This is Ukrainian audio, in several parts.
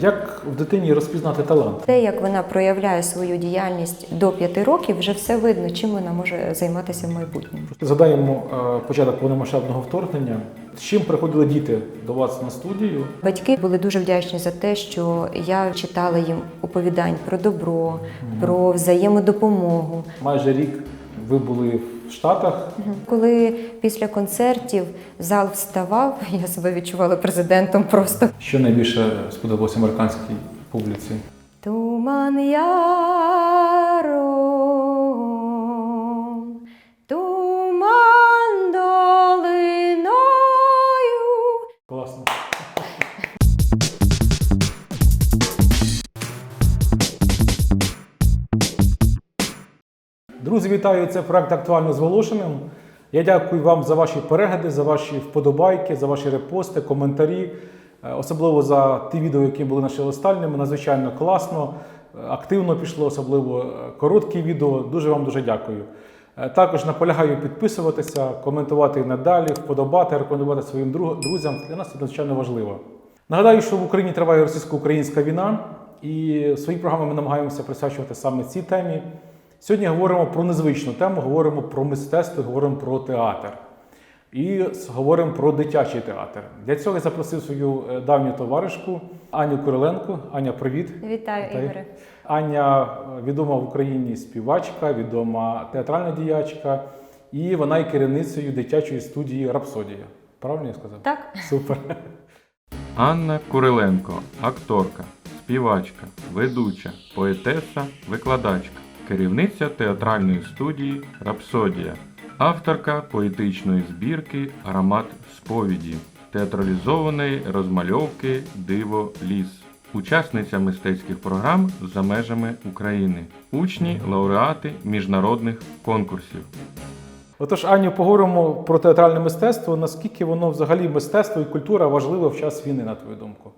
Як в дитині розпізнати талант? Те, як вона проявляє свою діяльність до п'яти років, вже все видно, чим вона може займатися в майбутньому. Згадаємо е, початок повномасштабного вторгнення. З чим приходили діти до вас на студію? Батьки були дуже вдячні за те, що я читала їм оповідань про добро, про взаємодопомогу. Майже рік ви були в Штатах. Коли після концертів зал вставав, я себе відчувала президентом просто. Що найбільше сподобалося американській публіці? Туман яром, Друзі, вітаю! Це проект актуально з Волошиним. Я дякую вам за ваші перегляди, за ваші вподобайки, за ваші репости, коментарі. Е, Особливо за ті відео, які були наші останніми. Надзвичайно класно, е, активно пішло, особливо е, короткі відео. Дуже вам дуже дякую. Також наполягаю підписуватися, коментувати надалі, вподобати, рекомендувати своїм друзям. Для нас це надзвичайно важливо. Нагадаю, що в Україні триває російсько-українська війна, і свої програми ми намагаємося присвячувати саме цій темі. Сьогодні говоримо про незвичну тему, говоримо про мистецтво, говоримо про театр. І говоримо про дитячий театр. Для цього я запросив свою е, давню товаришку Аню Куриленко. Аня, привіт. Вітаю, Вітаю. Ігоре. Аня е, відома в Україні співачка, відома театральна діячка, і вона є керівницею дитячої студії Рапсодія. Правильно я сказав? Так. Супер. Анна Куриленко, акторка, співачка, ведуча, поетеса, викладачка, керівниця театральної студії Рапсодія, авторка поетичної збірки Аромат сповіді, театралізованої розмальовки Диво ліс, учасниця мистецьких програм за межами України, учні, лауреати міжнародних конкурсів. Отож, Аню, поговоримо про театральне мистецтво. Наскільки воно взагалі мистецтво і культура важливе в час війни, на твою думку?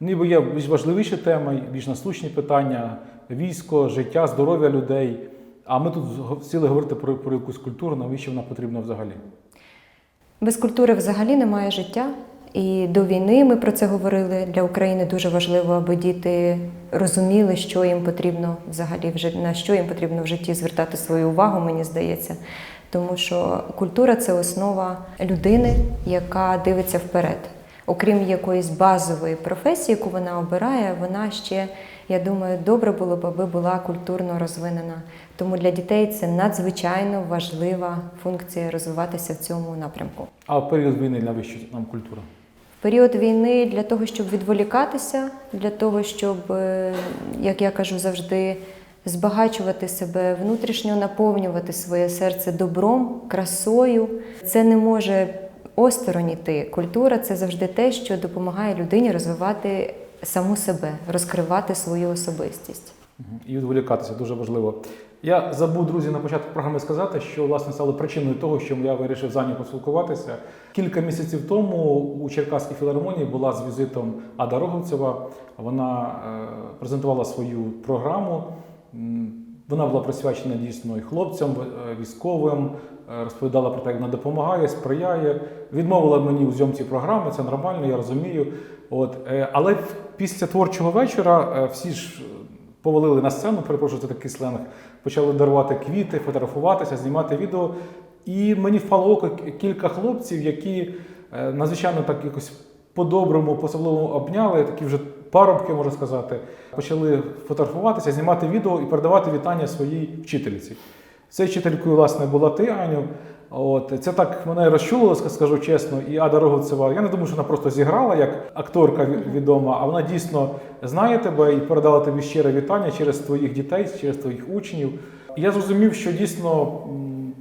Ніби є більш важливіші теми, більш насущні питання: військо, життя, здоров'я людей. А ми тут сіли говорити про, про якусь культуру, навіщо вона потрібна взагалі? Без культури взагалі немає життя. І до війни ми про це говорили. Для України дуже важливо, аби діти розуміли, що їм потрібно взагалі на що їм потрібно в житті звертати свою увагу, мені здається. Тому що культура це основа людини, яка дивиться вперед. Окрім якоїсь базової професії, яку вона обирає, вона ще, я думаю, добре було б, аби була культурно розвинена. Тому для дітей це надзвичайно важлива функція розвиватися в цьому напрямку. А в період війни навіщо нам культура? В період війни для того, щоб відволікатися, для того, щоб, е, як я кажу завжди, збагачувати себе, внутрішньо наповнювати своє серце добром, красою. Це не може осторонь іти. Культура це завжди те, що допомагає людині розвивати саму себе, розкривати свою особистість. І відволікатися дуже важливо. Я забув, друзі, на початку програми сказати, що власне стало причиною того, що я вирішив з Аню поспілкуватися. Кілька місяців тому у Черкаській філармонії була з візитом Ада Роговцева. Вона е, презентувала свою програму. Вона була присвячена дійсно і хлопцям, е, військовим, е, розповідала про те, як вона допомагає, сприяє. Відмовила мені у зйомці програми, це нормально, я розумію. От, е, але після творчого вечора всі ж повалили на сцену, перепрошую, це такий сленг, почали дарувати квіти, фотографуватися, знімати відео. І мені впало око кілька хлопців, які надзвичайно так якось по-доброму, по-особливому обняли, такі вже парубки, можна сказати, почали фотографуватися, знімати відео і передавати вітання своїй вчительці. Цією вчителькою, власне, була ти, Аню. От це так мене розчулило, скажу чесно. І Ада Роговцева, я не думаю, що вона просто зіграла як акторка відома, а вона дійсно знає тебе і передала тобі щире вітання через твоїх дітей, через твоїх учнів. І я зрозумів, що дійсно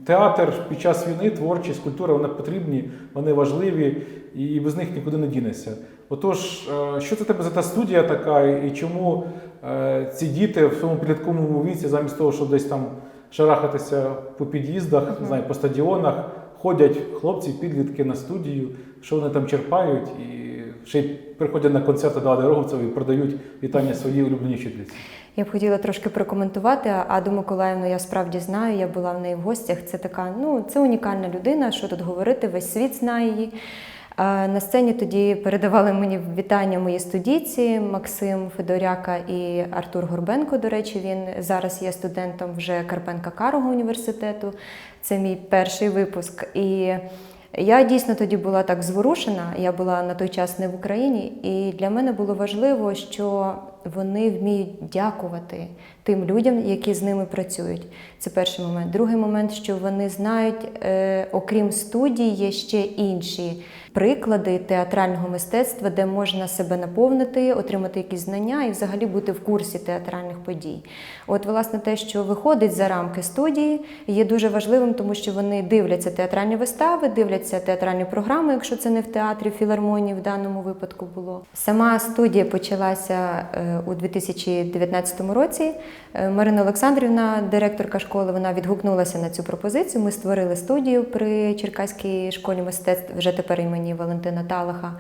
театр під час війни, творчість, культура вони потрібні, вони важливі, і без них нікуди не дінешся. Отож, е, що це тебе за та студія така, і чому е, ці діти в своєму підлітковому віці, замість того, щоб десь там шарахатися по під'їздах, не знаю, по стадіонах, ходять хлопці, підлітки на студію, що вони там черпають, і ще й приходять на концерти до Ади Роговцевої і продають вітання своїй улюбленій вчительці. Я б хотіла трошки прокоментувати. Аду Миколаївну я справді знаю. Я була в неї в гостях. Це така, ну це унікальна людина. Що тут говорити? Весь світ знає її. На сцені тоді передавали мені вітання мої студійці Максим Федоряка і Артур Горбенко. До речі, він зараз є студентом вже Карпенка Карого університету. Це мій перший випуск. І я дійсно тоді була так зворушена. Я була на той час не в Україні, і для мене було важливо, що вони вміють дякувати тим людям, які з ними працюють. Це перший момент. Другий момент, що вони знають, е, окрім студії, є ще інші приклади театрального мистецтва, де можна себе наповнити, отримати якісь знання і взагалі бути в курсі театральних подій. От, власне, те, що виходить за рамки студії, є дуже важливим, тому що вони дивляться театральні вистави, дивляться театральні програми, якщо це не в театрі, в філармонії в даному випадку було. Сама студія почалася е, у 2019 році. Е, Марина Олександрівна, директорка школи, вона відгукнулася на цю пропозицію. Ми створили студію при Черкаській школі мистецтв, вже тепер імені Валентина Талаха.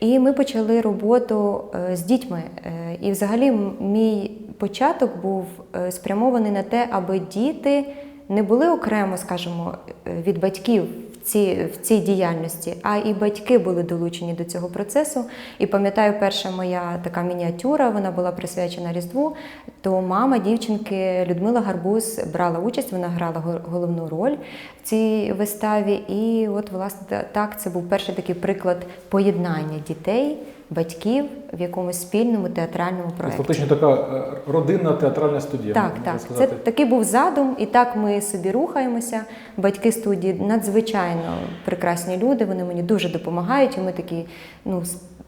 І ми почали роботу е, з дітьми. Е, І взагалі мій початок був е, спрямований на те, аби діти не були окремо, скажімо, від батьків в цій, в цій діяльності, а і батьки були долучені до цього процесу. І пам'ятаю, перша моя така мініатюра, вона була присвячена Різдву. То мама дівчинки Людмила Гарбуз брала участь, вона грала го- головну роль в цій виставі. І от, власне, так, це був перший такий приклад поєднання дітей, батьків в якомусь спільному театральному проєкті. Фактично така е, родинна театральна студія. Так, так. Це такий був задум, і так ми собі рухаємося. Батьки студії надзвичайно прекрасні люди. Вони мені дуже допомагають. І ми такі, ну,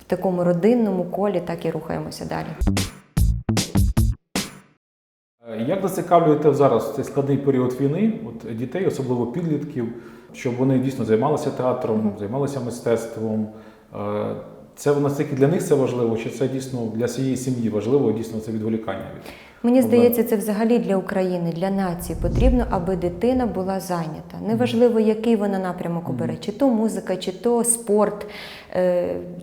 в такому родинному колі так і рухаємося далі. Е, Як зацікавлюєте зараз цей складний період війни от дітей, особливо підлітків, щоб вони дійсно займалися театром, займалися мистецтвом? Це наскільки для них це важливо, чи це дійсно для всієї сім'ї важливо, дійсно це відволікання від Мені здається, це взагалі для України, для нації потрібно, аби дитина була зайнята. Неважливо, який вона напрямок обере, чи то музика, чи то спорт,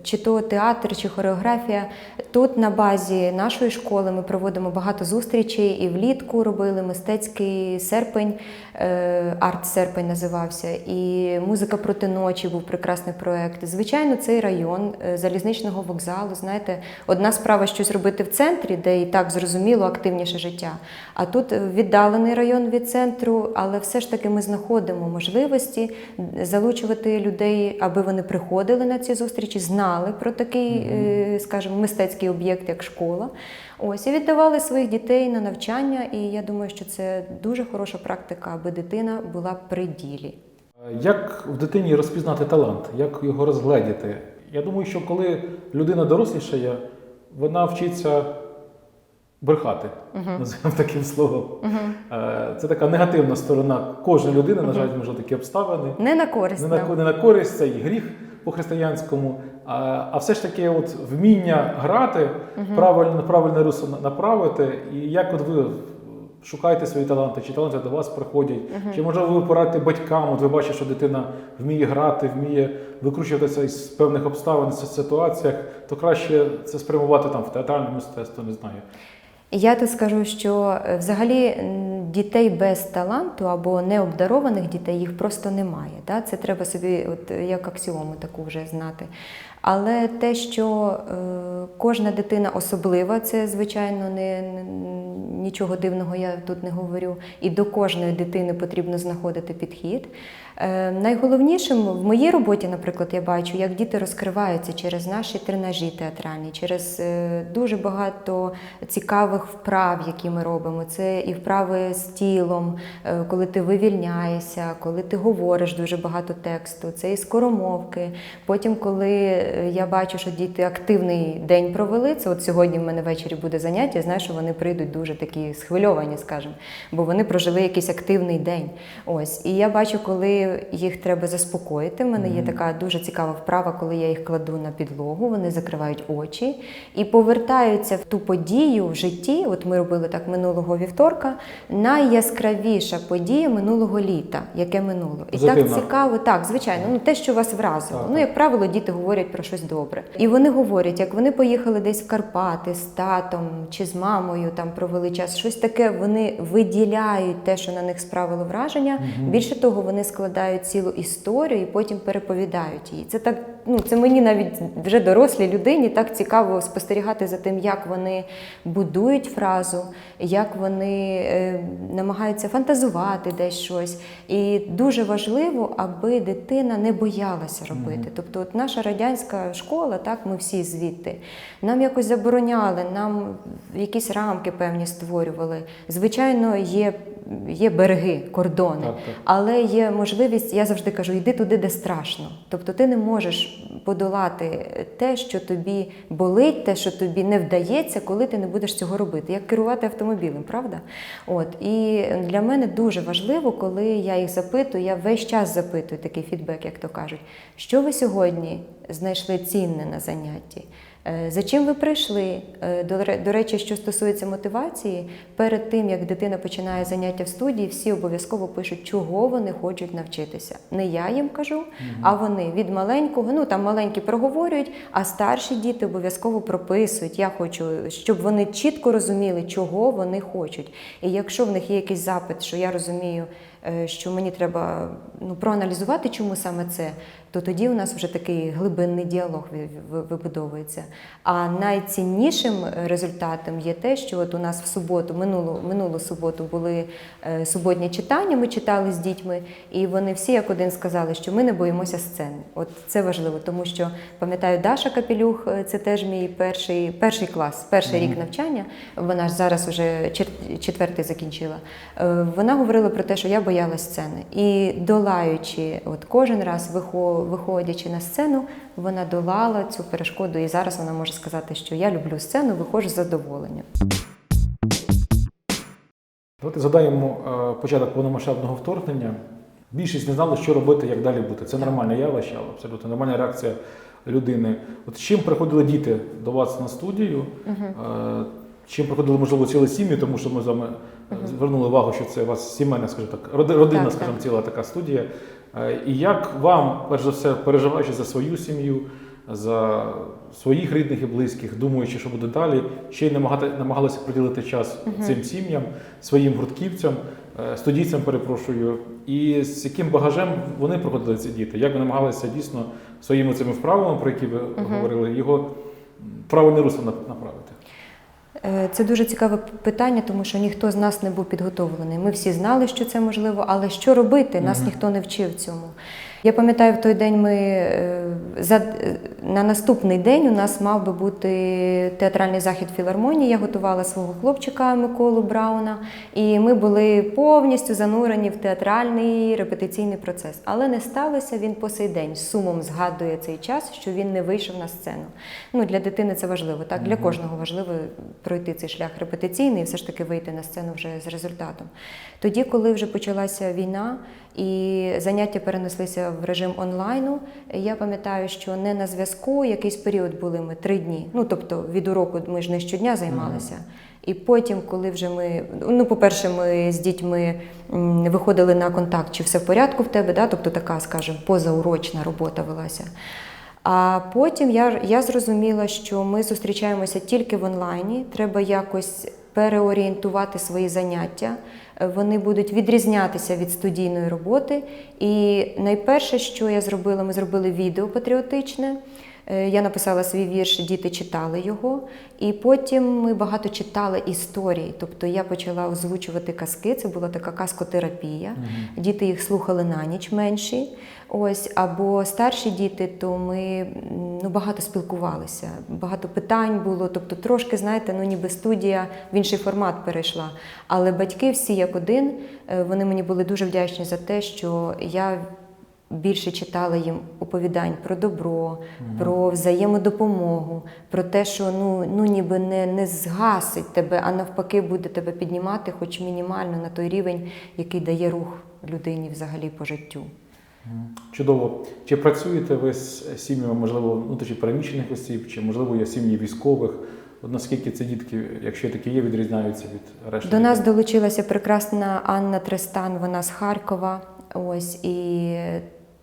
чи то театр, чи хореографія. Тут на базі нашої школи ми проводимо багато зустрічей і влітку робили мистецький серпень, е, арт-серпень називався, і музика проти ночі був прекрасний проект. Звичайно, цей район е, залізничного вокзалу. Знаєте, одна справа щось робити в центрі, де і так зрозуміло активніше життя. А тут е, віддалений район від центру, але все ж таки ми знаходимо можливості залучувати людей, аби вони приходили на ці зустрічі, знали про такий, е, скажімо, мистецький об'єкт, як школа. Ось і віддавали своїх дітей на навчання. І я думаю, що це дуже хороша практика, аби дитина була при ділі. Як в дитині розпізнати талант, як його розгледіти? Я думаю, що коли людина дорослішає, вона вчиться брехати, називаємо таким словом. Е, Це така негативна сторона кожної людини, на жаль, може такі обставини. Не на користь. Не на, не на користь, це і гріх по-християнському. А, а все ж таки, от вміння грати, правильно, правильне русло направити, і як от ви шукаєте свої таланти, чи таланти до вас приходять, чи можливо ви порадите батькам, от ви бачите, що дитина вміє грати, вміє викручуватися із певних обставин, з ситуаціях, то краще це спрямувати там в театральне мистецтво, не знаю. Я тут скажу, що е, взагалі дітей без таланту або необдарованих дітей їх просто немає. Да? Це треба собі, от як аксіому таку вже знати. Але те, що е, кожна дитина особлива, це звичайно не- нічого дивного я тут не говорю. І до кожної дитини потрібно знаходити підхід. Е, найголовнішим в моїй роботі, наприклад, я бачу, як діти розкриваються через наші тренажі театральні, через е, дуже багато цікавих вправ, які ми робимо. Це і вправи з тілом, е, коли ти вивільняєшся, коли ти говориш дуже багато тексту, це і скоромовки. Потім, коли я бачу, що діти активний день провели, це от сьогодні в мене ввечері буде заняття, я знаю, що вони прийдуть дуже такі схвильовані, скажімо, бо вони прожили якийсь активний день. Ось. І я бачу, коли їх треба заспокоїти. В мене є така дуже цікава вправа, коли я їх кладу на підлогу, вони закривають очі і повертаються в ту подію в житті. От ми робили так минулого вівторка. Найяскравіша подія минулого літа, яке минуло. І Позитивна. так цікаво, так, звичайно, ну те, що вас вразило. Так, Ну, як правило, діти говорять про щось добре. І вони говорять, як вони поїхали десь в Карпати з татом чи з мамою, там провели час, щось таке. Вони виділяють те, що на них справило враження. Більше того, вони складають цілу історію і потім переповідають її. Це так ну це мені навіть вже дорослій людині так цікаво спостерігати за тим, як вони будують фразу, як вони е, намагаються фантазувати десь щось. І дуже важливо, аби дитина не боялася робити. Тобто, от наша радянська школа, так ми всі звідти, нам якось забороняли, нам якісь рамки певні створювали. Звичайно, є. Є береги, кордони, Так, так. але є можливість, я завжди кажу, йди туди, де страшно. Тобто ти не можеш подолати те, що тобі болить, те, що тобі не вдається, коли ти не будеш цього робити. Як керувати автомобілем, правда? От і для мене дуже важливо, коли я їх запитую, я весь час запитую такий фідбек, як то кажуть, що ви сьогодні знайшли цінне на занятті. Е, За чим ви прийшли? Е, До, речі, що стосується мотивації, перед тим як дитина починає заняття в студії, всі обов'язково пишуть, чого вони хочуть навчитися. Не я їм кажу, а вони від маленького, ну там маленькі проговорюють, а старші діти обов'язково прописують. Я хочу, щоб вони чітко розуміли, чого вони хочуть. І якщо в них є якийсь запит, що я розумію, е, що мені треба ну, проаналізувати, чому саме це, то тоді у нас вже такий глибинний діалог ви- ви- вибудовується. А найціннішим результатом є те, що от у нас в суботу, минулу, минулу суботу були е, суботні читання, ми читали з дітьми, і вони всі як один сказали, що ми не боїмося сцени. От це важливо, тому що пам'ятаю, Даша Капілюх, е, це теж мій перший, перший клас, перший рік навчання. Вона ж зараз уже чер- четвертий закінчила. Е, Вона говорила про те, що я боялась сцени. І долаючи, от кожен раз вихо- виходячи на сцену, вона долала цю перешкоду. І зараз вона може сказати, що я люблю сцену, виходжу з задоволенням. Давайте згадаємо е, початок повномасштабного вторгнення. Більшість не знали, що робити, як далі бути. Це нормальне явище, абсолютно нормальна реакція людини. От з чим приходили діти до вас на студію? Е, Чим приходили, можливо, цілі сім'ї, тому що ми з вами е, звернули увагу, що це у вас сімейна, скажімо так, роди- родинна, Так, скажімо, так. ціла така студія. Е, І як вам, перш за все, переживаючи за свою сім'ю, за своїх рідних і близьких, думаючи, що буде далі, ще й намагати, намагалися приділити час цим сім'ям, своїм гуртківцям, е, студійцям, перепрошую, і з яким багажем вони проходили ці діти, як ви намагалися дійсно своїми цими вправами, про які ви говорили, його правильне русло направити. Е, Це дуже цікаве питання, тому що ніхто з нас не був підготовлений. Ми всі знали, що це можливо, але що робити? Нас ніхто не вчив цьому. Я пам'ятаю, в той день ми е, за, е, на наступний день у нас мав би бути театральний захід філармонії. Я готувала свого хлопчика Миколу Брауна, і ми були повністю занурені в театральний репетиційний процес. Але не сталося він по сей день. З сумом згадує цей час, що він не вийшов на сцену. Ну для дитини це важливо. Так для кожного важливо пройти цей шлях репетиційний і все ж таки вийти на сцену вже з результатом. Тоді, коли вже почалася війна і заняття перенеслися в режим онлайну, я пам'ятаю, що не на зв'язку якийсь період були ми три дні. Ну тобто від уроку ми ж не щодня займалися. І потім, коли вже ми, ну, по-перше, ми з дітьми виходили на контакт, чи все в порядку в тебе, да? тобто така, скажімо, позаурочна робота велася. А потім я, я зрозуміла, що ми зустрічаємося тільки в онлайні. Треба якось переорієнтувати свої заняття. Вони будуть відрізнятися від студійної роботи. І найперше, що я зробила, ми зробили відео патріотичне. Е, Я написала свій вірш, діти читали його, і потім ми багато читали історії. Тобто я почала озвучувати казки. Це була така казкотерапія. Діти їх слухали на ніч менші. Ось або старші діти, то ми ну, багато спілкувалися, багато питань було. Тобто, трошки, знаєте, ну ніби студія в інший формат перейшла. Але батьки всі як один, е, вони мені були дуже вдячні за те, що я більше читала їм оповідань про добро, про взаємодопомогу, про те, що ну, ну ніби не, не згасить тебе, а навпаки буде тебе піднімати, хоч мінімально на той рівень, який дає рух людині взагалі по життю. Чудово. Чи працюєте ви з сім'ями, можливо, внутрішньо переміщених осіб, чи можливо є сім'ї військових? От наскільки ці дітки, якщо такі є, відрізняються від решти? До нас долучилася прекрасна Анна Тристан, вона з Харкова. Ось і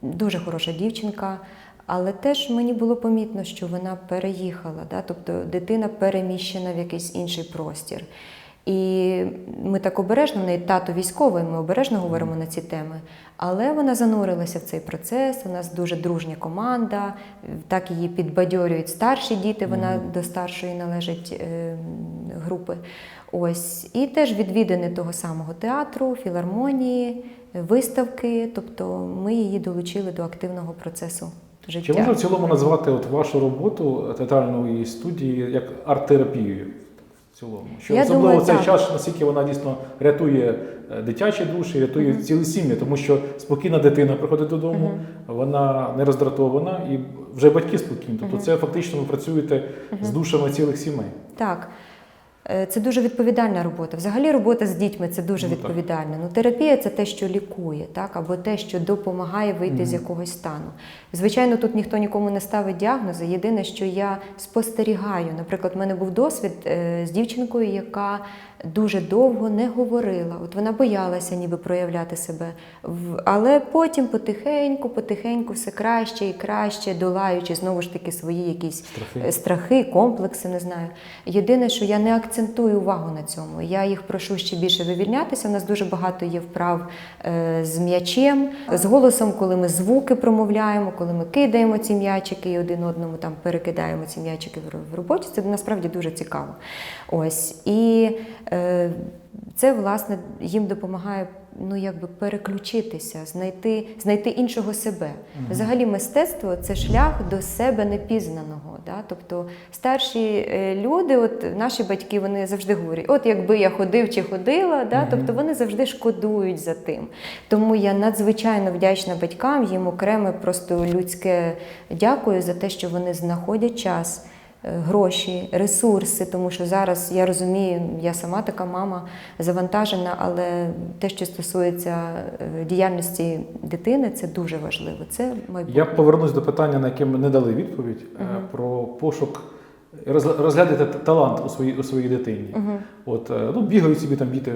дуже хороша дівчинка. Але теж мені було помітно, що вона переїхала, да? тобто дитина переміщена в якийсь інший простір. І ми так обережно, в неї тато військовий, ми обережно говоримо на ці теми. Але вона занурилася в цей процес. У нас дуже дружня команда. Так її підбадьорюють старші діти. Вона до старшої належить е, групи. Ось і теж відвідини того самого театру, філармонії, виставки. Тобто ми її долучили до активного процесу життя. Чи можна в цілому назвати от вашу роботу театральної студії як арт-терапією? В цілому, що Я особливо думаю, цей так. час, наскільки вона дійсно рятує е, дитячі душі, рятує цілі сім'ї, тому що спокійна дитина приходить додому, вона не роздратована, і вже батьки спокійні. Тобто, це фактично ви працюєте з душами цілих сімей. Так. Е, Це дуже відповідальна робота. Взагалі робота з дітьми це дуже Ну, так. Ну, терапія це те, що лікує, так? або те, що допомагає вийти з якогось стану. Звичайно, тут ніхто нікому не ставить діагнози. Єдине, що я спостерігаю. Наприклад, в мене був досвід е, з дівчинкою, яка дуже довго не говорила. От вона боялася ніби проявляти себе. Але потім потихеньку, потихеньку все краще і краще, долаючи знову ж таки свої якісь Страхи. страхи, комплекси, не знаю. Єдине, що я не акцентую увагу на цьому. Я їх прошу ще більше вивільнятися. У нас дуже багато є вправ е, з м'ячем, з голосом, коли ми звуки промовляємо, коли ми кидаємо ці м'ячики і один одному там перекидаємо ці м'ячики в роботі. Це насправді дуже цікаво. Ось і е, це власне їм допомагає. Ну, якби переключитися, знайти, знайти іншого себе. Взагалі, мистецтво це шлях до себе непізнаного. Да? Тобто старші е, люди, от наші батьки, вони завжди говорять: от якби я ходив чи ходила, да? тобто вони завжди шкодують за тим. Тому я надзвичайно вдячна батькам, їм окреме просто людське дякую за те, що вони знаходять час. Е, Гроші, ресурси, тому що зараз я розумію, я сама така мама завантажена, але те, що стосується е, діяльності дитини, це дуже важливо. Це майбутнє. Я повернусь до питання, на яке ми не дали відповідь е, про пошук. Розглядати талант у своїй у своїй дитині. От е, ну бігають собі там діти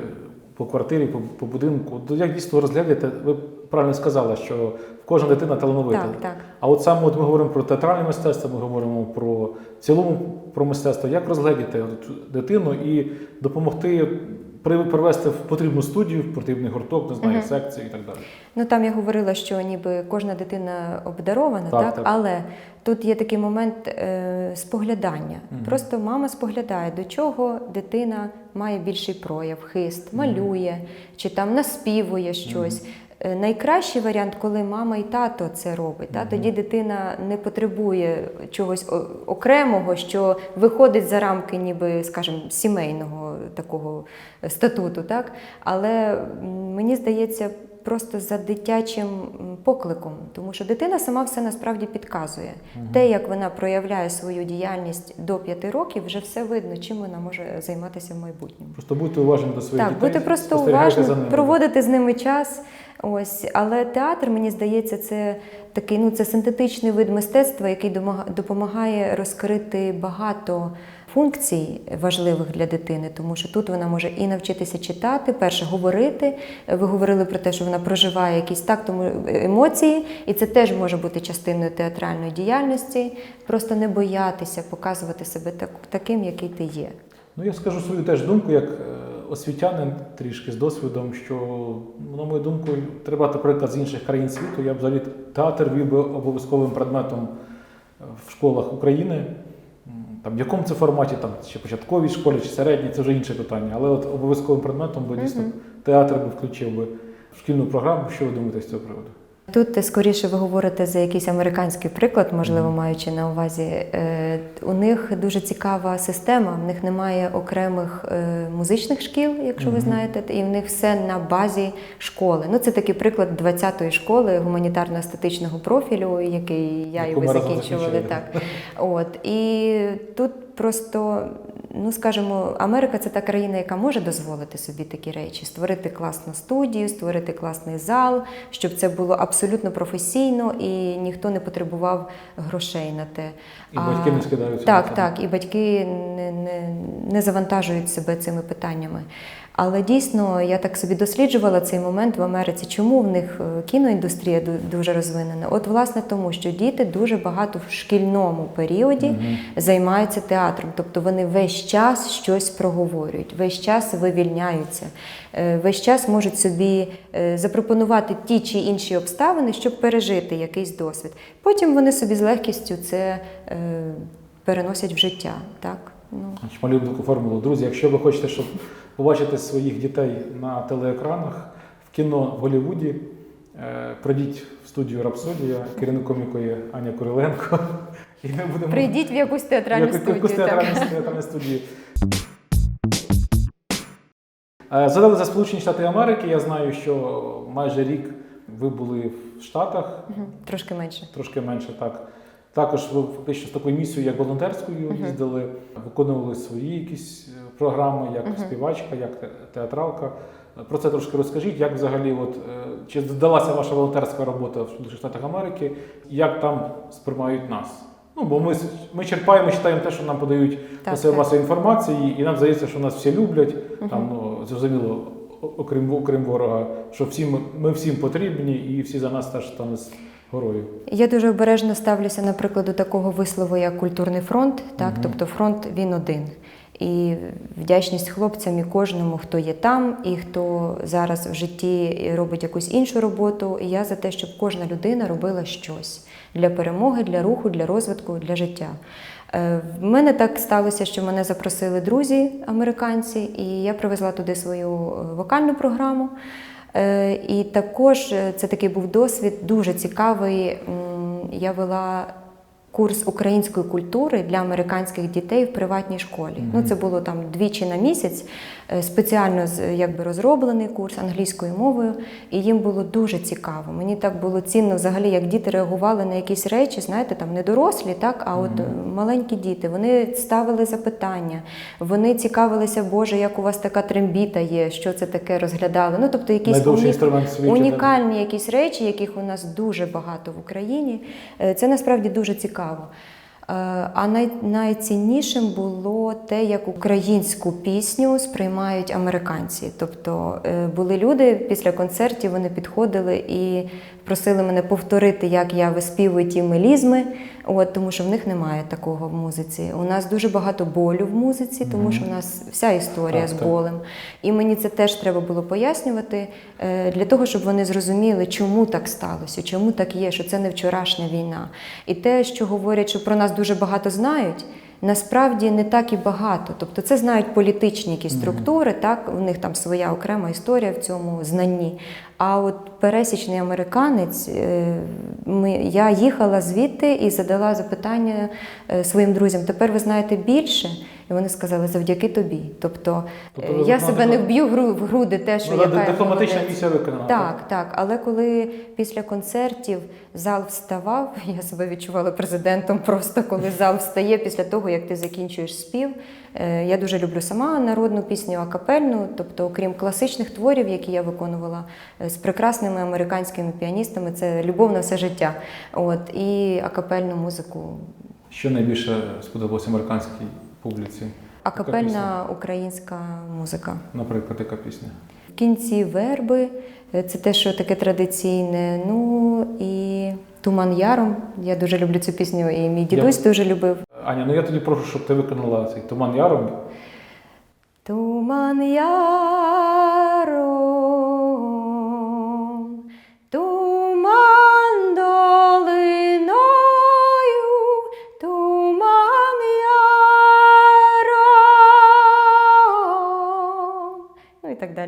по квартирі, по, по будинку. Як дійсно розглядаєте? Ви правильно сказали, що кожна дитина талановита. Так, так. А от саме от ми говоримо про театральне мистецтво, ми говоримо про в цілому про мистецтво. Як розглядіти цю дитину і допомогти при- привести в потрібну студію, в потрібний гурток, не знаю, секцію і так далі. Ну там я говорила, що ніби кожна дитина обдарована, Так, так, так. але тут є такий момент е, споглядання. Просто мама споглядає, до чого дитина має більший прояв, хист, малює чи там наспівує щось. Е, Найкращий варіант, коли мама і тато це робить. Та? Тоді дитина не потребує чогось окремого, що виходить за рамки, ніби, скажімо, сімейного такого статуту. Так? Але мені здається, просто за дитячим покликом, тому що дитина сама все насправді підказує. Те, як вона проявляє свою діяльність до п'яти років, вже все видно, чим вона може займатися в майбутньому. Просто будьте уважні до своїх Так, дітей. бути просто уважним, проводити з ними час. Ось, але театр, мені здається, це такий ну це синтетичний вид мистецтва, який допомагає розкрити багато функцій важливих для дитини, тому що тут вона може і навчитися читати, перше говорити. Ви говорили про те, що вона проживає якісь так, тому емоції, і це теж може бути частиною театральної діяльності. Просто не боятися показувати себе так, таким, який ти є. Ну, я скажу свою теж думку, як е, освітянин трішки з досвідом, що, на мою думку, треба наприклад, приклад з інших країн світу. Я б взагалі театр вів би обов'язковим предметом е, в школах України. Там, в якому це форматі, там, чи початковій школі, чи середній, це вже інше питання. Але от обов'язковим предметом би дійсно театр би включив би в шкільну програму. Що ви думаєте з цього приводу? Тут е, скоріше ви говорите за якийсь американський приклад, можливо, маючи на увазі. Е, У них дуже цікава система, в них немає окремих е, музичних шкіл, якщо ви знаєте, і в них все на базі школи. Ну, це такий приклад 20-ї школи гуманітарно-естетичного профілю, який я і ви закінчували. Так. От. І тут просто, ну скажімо, Америка це та країна, яка може дозволити собі такі речі, створити класну студію, створити класний зал, щоб це було абсолютно професійно і ніхто не потребував грошей на те. І батьки не скидаються Так, так, і батьки не, не, не завантажують себе цими питаннями. Але дійсно я так собі досліджувала цей момент в Америці. Чому в них е, кіноіндустрія дуже розвинена? От власне тому, що діти дуже багато в шкільному періоді займаються театром, тобто вони весь час щось проговорюють, весь час вивільняються, е, весь час можуть собі е, запропонувати ті чи інші обставини, щоб пережити якийсь досвід. Потім вони собі з легкістю це переносять в життя. Так? Ну. Значить, таку формулу. Друзі, якщо ви хочете, щоб побачити своїх дітей на телеекранах в кіно в Голлівуді, е, прийдіть в студію Рапсодія, керівником якої Аня Куриленко. І ми будемо Прийдіть в якусь театральну Як- студію. якусь так. театральну, студію. Е, Задали за Сполучені Штати Америки. Я знаю, що майже рік ви були в Штатах, Трошки менше. трошки менше так. Також ви фактично з такою місією, як волонтерською, їздили, виконували свої якісь е, програми, як співачка, як театралка. Про це трошки розкажіть, як взагалі, от, е, чи вдалася ваша волонтерська робота в Сполучених Штатах Америки, як там сприймають нас? Ну, бо ми, ми черпаємо, читаємо те, що нам подають Так, засоби так. масової інформації, і нам здається, що нас всі люблять. Там, ну, зрозуміло, окрім, окрім ворога, що всі ми, ми всім потрібні і всі за нас теж з горою. Я дуже обережно ставлюся, наприклад, до такого вислову, як культурний фронт. Так, тобто фронт він один. І вдячність хлопцям і кожному, хто є там, і хто зараз в житті робить якусь іншу роботу. І я за те, щоб кожна людина робила щось для перемоги, для руху, для розвитку, для життя. Е, В мене так сталося, що мене запросили друзі американці, і я привезла туди свою е, вокальну програму. Е, І також це такий був досвід дуже цікавий. Я вела курс української культури для американських дітей в приватній школі. Ну, це було там двічі на місяць, е, спеціально якби розроблений курс англійською мовою, і їм було дуже цікаво. Мені так було цінно взагалі, як діти реагували на якісь речі, знаєте, там не дорослі, так, а от е, маленькі діти. Вони ставили запитання, вони цікавилися, Боже, як у вас така трембіта є, що це таке розглядали. Ну, тобто якісь да. унікальні якісь речі, яких у нас дуже багато в Україні. Е, Це насправді дуже цікаво. Е, А най, найціннішим було те, як українську пісню сприймають американці. Тобто е, були люди після концертів, вони підходили і просили мене повторити, як я виспівую ті мелізми, от, тому що в них немає такого в музиці. У нас дуже багато болю в музиці, тому що у нас вся історія Так, з болем. І мені це теж треба було пояснювати е, для того, щоб вони зрозуміли, чому так сталося, чому так є, що це не вчорашня війна. І те, що говорять, що про нас дуже багато знають. Насправді не так і багато. Тобто це знають політичні якісь структури, так, у них там своя окрема історія в цьому знанні. А от пересічний американець, е, ми, я їхала звідти і задала запитання е, своїм друзям: тепер ви знаєте більше? І вони сказали завдяки тобі. Тобто, Тобто е, я себе не вб'ю в гру- в груди, те, що Ну, яка я дипломатична місія виконана. Так, так. Але коли після концертів зал вставав, я себе відчувала президентом просто коли зал встає після того, як ти закінчуєш спів. Е, Я дуже люблю сама народну пісню акапельну, тобто, окрім класичних творів, які я виконувала е, з прекрасними американськими піаністами, це любов на все життя. От і акапельну музику. Що найбільше сподобалося американській публіці? Яка пісня? Акапельна українська музика. Наприклад, яка пісня? В кінці верби е, це те, що таке традиційне. Ну і Туман Яром. Я дуже люблю цю пісню, і мій дідусь дуже любив. Аня, ну я тоді прошу, щоб ти виконала цей туман яром. Туман яром,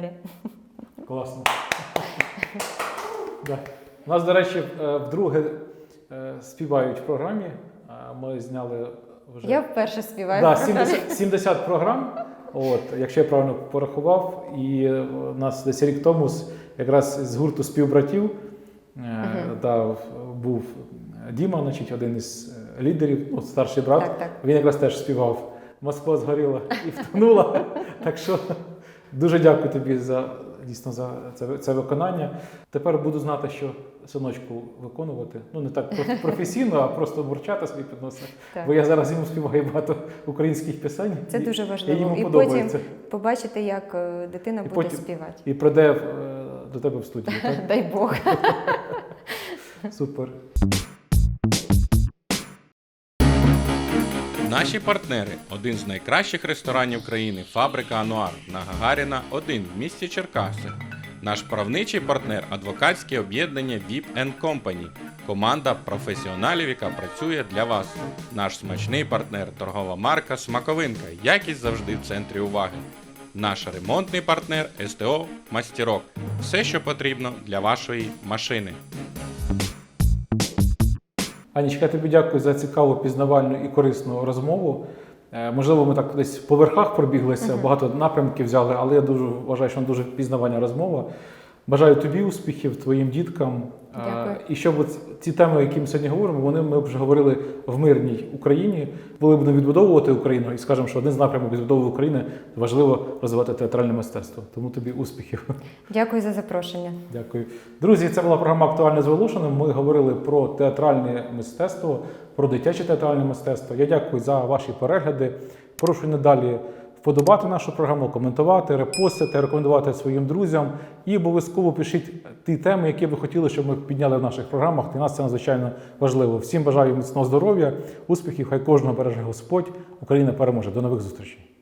далі. Класно. да. У нас, до речі, е, вдруге е, співають в програмі. Ми зняли вже Я вперше співаю. да, в програмі. 70, 70 програм. От, якщо я правильно порахував, і е, у нас десь рік тому якраз з гурту співбратів е, да, був Діма, значить, один із лідерів, от старший брат. Так, так. Він якраз теж співав Москва згоріла і втонула. так що дуже дякую тобі за дійсно за це, це виконання. Тепер буду знати, що синочку виконувати. Ну не так професійно, а просто бурчати свої підноси. Бо я зараз йому співаю багато українських пісень. Це і- дуже І важливо. йому І подобається. потім побачити, як е, дитина І буде потім- співати. І прийде е, до тебе в студію. Так? Дай Бог. Супер. Наші партнери один з найкращих ресторанів країни Фабрика Ануар на Гагаріна 1 в місті Черкаси. Наш правничий партнер адвокатське об'єднання VIP Company. Команда професіоналів, яка працює для вас. Наш смачний партнер торгова марка Смаковинка. Якість завжди в центрі уваги. Наш ремонтний партнер СТО Мастерок. Все, що потрібно для вашої машини. Анічка, я тобі дякую за цікаву, пізнавальну і корисну розмову. Е, Можливо, ми так десь по верхах пробіглися, багато напрямків взяли, але я дуже вважаю, що дуже пізнавальна розмова. Бажаю тобі успіхів, твоїм діткам. Е, Дякую. І щоб от ці теми, які ми сьогодні говоримо, вони ми вже говорили в мирній Україні. Коли будемо відбудовувати Україну, і скажемо, що один з напрямок відбудови України важливо розвивати театральне мистецтво. Тому тобі успіхів. Дякую за запрошення. Дякую. Друзі, це була програма Актуальне з Волошиним. Ми говорили про театральне мистецтво, про дитяче театральне мистецтво. Я дякую за ваші перегляди. Прошу надалі вподобати нашу програму, коментувати, репостити, рекомендувати своїм друзям. І обов'язково пишіть ті теми, які ви хотіли, щоб ми підняли в наших програмах. Для нас це надзвичайно важливо. Всім бажаю міцного здоров'я, успіхів, хай кожного береже Господь. Україна переможе. До нових зустрічей.